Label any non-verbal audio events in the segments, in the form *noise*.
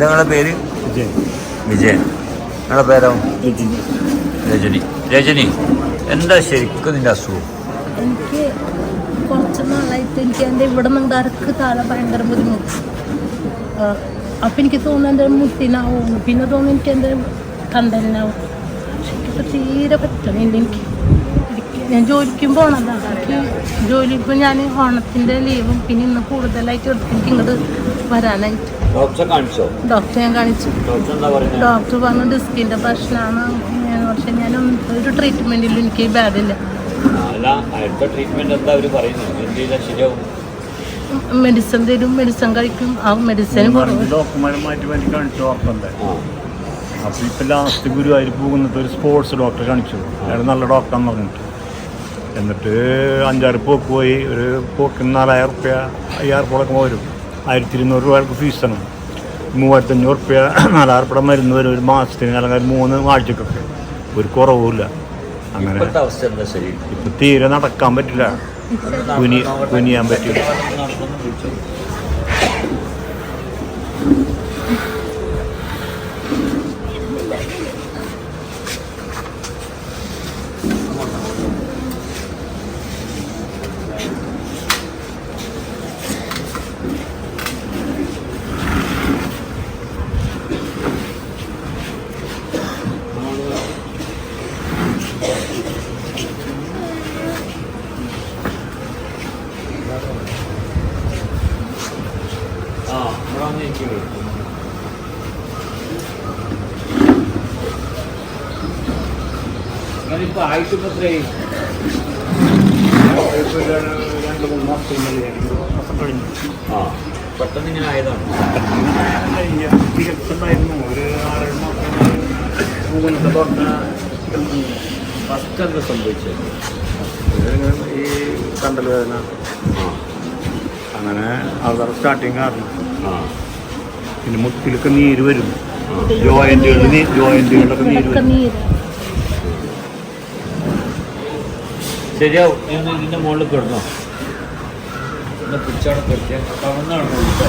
നിങ്ങളുടെ പേര്? വിജയൻ. നിങ്ങളുടെ പേരോ? രജനി. രജനി. എന്താ ശരിക്കും നിന്റെ അസുഖം? എനിക്ക് കുറച്ച് നാളായിട്ട് എനിക്ക് എന്റെ ഇവിടെ നിന്ന് അരക്ക് താഴെ ഭയങ്കര ബുദ്ധിമുട്ട്. അപ്പം എനിക്ക് തോന്നുന്നു എന്റെ മുട്ടിനാവും. പിന്നെ തോന്നുന്നു എനിക്ക് എന്റെ കണ്ടലിനാവും. പക്ഷെ എനിക്കിപ്പോൾ തീരെ പറ്റണില്ല എനിക്ക്. ഞാൻ ജോലിക്കും പോണതാണ് എനിക്ക് ജോലി ഇപ്പോൾ ഞാൻ ഓണത്തിന്റെ ലീവും പിന്നെ ഇന്ന് കൂടുതലായിട്ട് എടുത്ത് എനിക്ക് ഇങ്ങോട്ട് വരാനായിട്ട്. ഡോക്ടറെ കാണിച്ചോ? ഡോക്ടറെ ഞാൻ കാണിച്ചു. ഡോക്ടർ എന്താ പറയുന്നത് ഡോക്ടർ പറഞ്ഞു ഡിസ്കിന്റെ പ്രശ്നമാണ് പക്ഷെ ഞാൻ ഒരു ട്രീറ്റ്മെന്റിലും എനിക്ക് ബാധില്ല മെഡിസിൻ തരും മെഡിസിൻ കഴിക്കും. ആ മെഡിസിൻ അപ്പോൾ ഇപ്പോൾ വേണ്ടി കാണിച്ചു ഡോക്ടറിന്റെ അപ്പൊ ഇപ്പൊ ലാസ്റ്റ് ഗുരുവായൂർ പോകുന്നത് ഒരു സ്പോർട്സ് ഡോക്ടറെ കാണിച്ചു. അയാൾ നല്ല ഡോക്ടറാന്ന് പറഞ്ഞിട്ട്. എന്നിട്ട് അഞ്ചാറ് പോക്ക് പോയി. ഒരു പോക്കിന് നാലായിരം റുപ്യ അയ്യായിരം റുപ്യൊക്കെ വരും. ആയിരത്തി ഇരുന്നൂറ് രൂപ അവർക്ക് ഫീസാണ് മൂവായിരത്തഞ്ഞൂറ് റുപ്യ *clears throat* നാലാർപ്പടം മരുന്ന് വരും ഒരു മാസത്തിന് അല്ലെങ്കിൽ മൂന്ന് ആഴ്ചക്കൊക്കെ. ഒരു കുറവുമില്ല. അങ്ങനെ ഇപ്പൊ തീരെ നടക്കാൻ പറ്റില്ല. കുനി കുനിയാൻ പറ്റില്ല. ഇവിടെ വന്ന് ഇരിക്കുന്നു. ഞാനിപ്പോ ആയിട്ടിപ്പോ എത്രയായി രണ്ട് മൂന്ന് മാസം കഴിഞ്ഞു ആ പെട്ടെന്ന് ഇങ്ങനെ ആയതാണ്. ചികിത്സണ്ടായിരുന്നു ഒരു ആറേഴ് മാസം മൂന്നത്തെ പറഞ്ഞ ഫസ്റ്റ് എന്താ സംഭവിച്ചത്? ഈ കണ്ടൽ വേദന. ആ. അങ്ങനെ അവർ സ്റ്റാർട്ടിങ് കാരണം ആ. പിന്നെ മുട്ടിലൊക്കെ നീര് വരും. ജോയിന്റുകൾ ജോയിന്റുകളിലൊക്കെ നീര് വരും. ശരിയാവും. ഇതിന്റെ മുകളിൽ കിടന്നോ. കവന്നാണോ വിളിച്ചോ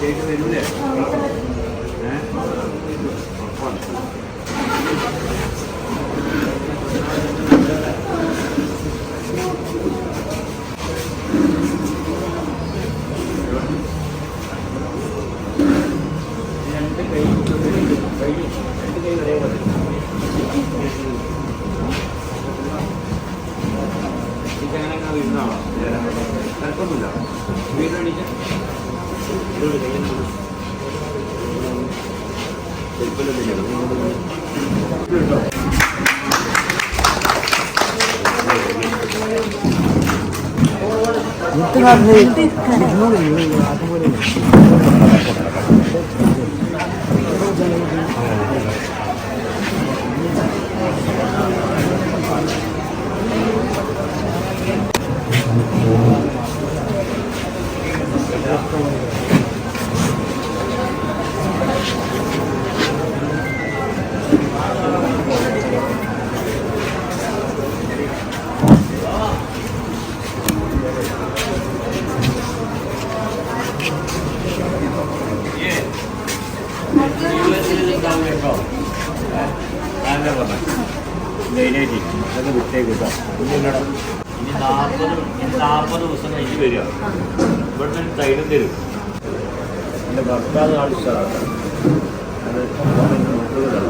കേക്ക് വരൂലേ ഏഹ് ഉറപ്പാണ് രണ്ട് കൈ കൈ അതുപോലെ മെയിനായിട്ട് അതൊക്കെ വിട്ടേക്ക് കേട്ടോ. ഇനി നാൽപ്പത് ഇനി നാൽപ്പത് ദിവസം കഴിഞ്ഞ് വരിക. ഇവിടെ നിന്ന് തൈലം തരും. എന്റെ ഭർത്താവ് കാണിച്ചതാണ് അത് എന്തിനാ